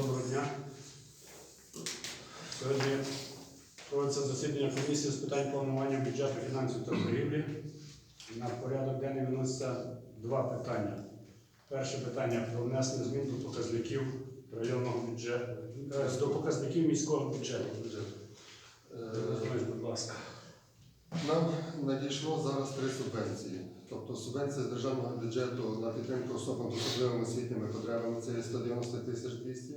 доброго дня. Сьогодні проводиться засідання комісії з питань планування бюджету, фінансів та торгівлі. На порядок денний виноситься два питання. Перше питання про внесення змін до показників районного бюджету, е, до показників міського бюджету. Е, будь ласка. Нам надійшло зараз три субвенції. Тобто субвенція з державного бюджету на підтримку особам з особливими освітніми потребами це є 190 тисяч 200.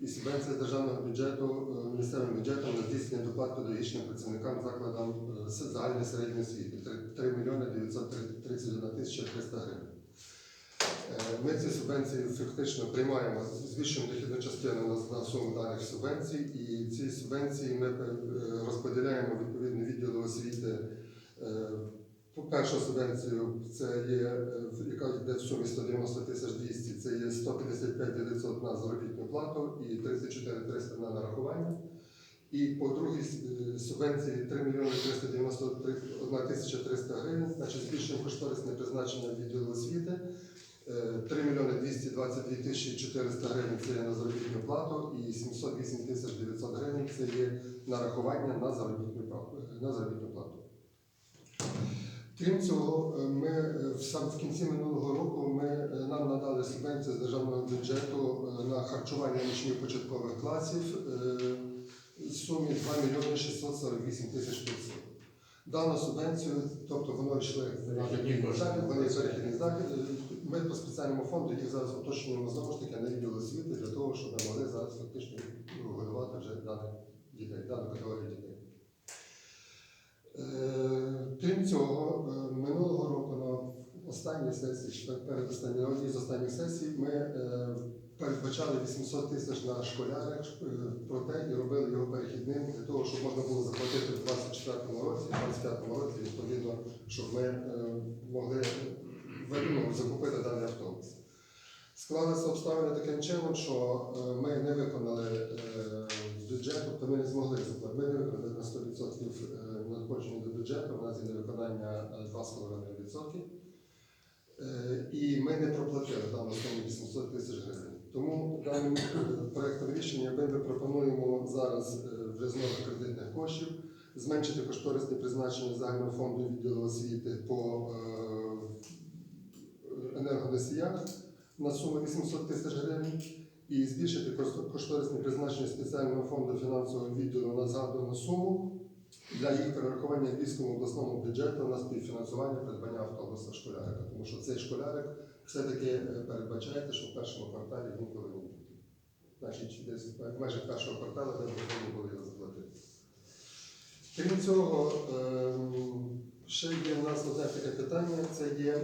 І субвенція з державного бюджету е, місцевим бюджетом на здійснення доплат педагогічним працівникам закладам е, загальної середньої освіти 3 мільйони 931 тисяча 300 гривень. Е, Ми ці субвенції фактично приймаємо, збільшуємо частину на, суму даних субвенцій, і ці субвенції ми е, розподіляємо відповідно відділу освіти. Е, по Першу субвенцію це є, е, яка йде в сумі 190 тисяч 200, це є 155 900 на заробітну плату і 34 300 на нарахування. І по другій субвенції 3 мільйони 391 тисяча 300 гривень, значить збільшуємо кошторисне призначення відділу освіти. Е, 3 мільйони 222 тисячі 400 гривень це є на заробітну плату і 708 тисяч 900 гривень це є нарахування на заробітну плату. На заробітну плату. Крім цього, е, ми е, в кінці минулого року ми, е, нам надали субвенцію з державного бюджету е, на харчування учнів початкових класів е, в сумі 2 мільйони 648 тисяч 500. Дану субвенцію, тобто воно йшли на такі вони перехідні захід. Ми по спеціальному фонду їх зараз уточнюємо знову ж таки на відділ освіти для того, щоб ми могли зараз фактично ну, годувати вже даних дітей, дану категорію дітей. Е, Крім цього, е, минулого року на останній сесії, перед останньою, на одній з останніх сесій, ми е, передбачали 800 тисяч на школярик, е, проте і робили його перехідним для того, щоб можна було заплатити в 24-му році, в 25-му році, відповідно, щоб ми могли е, ну, закупити даний автобус. Склалися обставини таким чином, що е, ми не виконали е, бюджет, тобто ми не змогли заплатити. Ми не виконали на 100% е, надходження до бюджету, у нас є невиконання е, 2,5%. Е, І ми не проплатили там останні 800 тисяч гривень. Тому даним проектом рішення ми пропонуємо зараз е, вже кредитних коштів зменшити кошторисне призначення загального фонду відділу освіти по енергоносіях на суму 800 тисяч гривень і збільшити кошторисне призначення спеціального фонду фінансового відділу на згадану суму для їх перерахування Львівському обласному бюджету на співфінансування придбання автобуса школярика. Тому що цей школярик все-таки е, передбачаєте, що в першому кварталі він повинен бути. Значить, десь в межах першого кварталу ми повинні були його заплатити. Крім цього, ем, ще є в нас одне таке питання, це є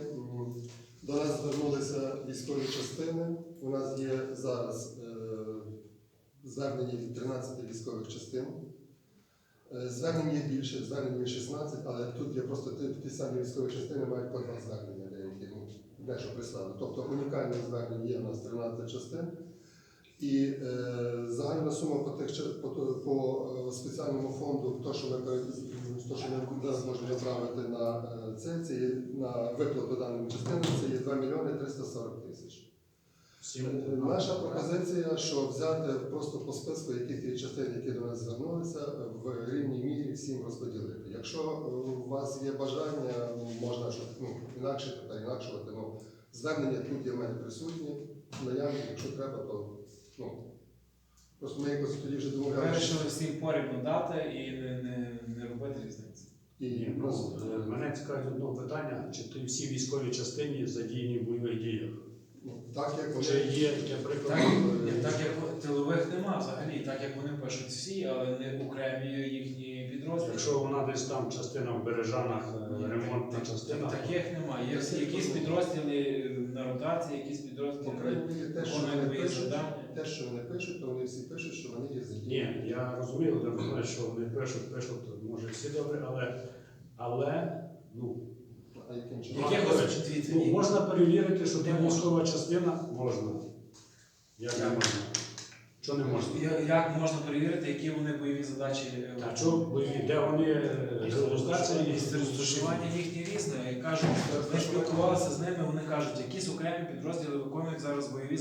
до нас звернулися військові частини. У нас є зараз е, звернення від 13 військових частин. Е, Звернень є більше, звернень є 16, але тут є просто ті, ті самі військові частини мають по два звернення деякі, ну, дещо прислали. Тобто унікальне звернення є у нас 13 частин. І е, загальна сума по, тих, по, по е, спеціальному фонду, то, що ми, то, що ми зараз можемо направити на е, це, це є на виплату даним частинам, це є 2 мільйони 340 тисяч. Е, Наша пропозиція, що взяти просто по списку, які ті частини, які до нас звернулися, в рівній мірі всім розподілити. Якщо у вас є бажання, можна щоб, ну, інакше переінакшувати. Ну, звернення тут є в мене присутні, наявні, якщо треба, то ну, просто ми якось тоді вже домовлялися. Вирішили всім порівну дати і не, не, не робити різниці. І Ні, ну, е, мене цікавить одне питання, чи ти всі військові частині задіяні в бойових діях? ну, так як Чи вони є, наприклад, Так, е, так як тилових нема взагалі, так як вони пишуть всі, але не окремі їхні підрозділи. якщо вона десь там частина в Бережанах, е, Ні, ремонтна так- частина, Таких немає. Є якісь підрозділи на ротації, якісь підрозділи. крайній мірі те, що виконують вони бої пишуть, завдання. Те, що вони пишуть, то вони всі пишуть, що вони є задіяні. Ні, я розумію, Володимир Миколаївич, що вони пишуть, пишуть, може всі добре, але, але ну, А яким чином? Іван Якихось Миколаївич, дивіться, ну, ні. можна перевірити, що Не там можна. військова частина можна. Як не можна? Що не можна? Я- Як можна перевірити, які вони бойові задачі е, А що бойові, де вони е, дислокації? Місце розташування їхнє різне. І кажуть, ми спілкувалися з ними, вони кажуть, якісь окремі підрозділи виконують зараз бойові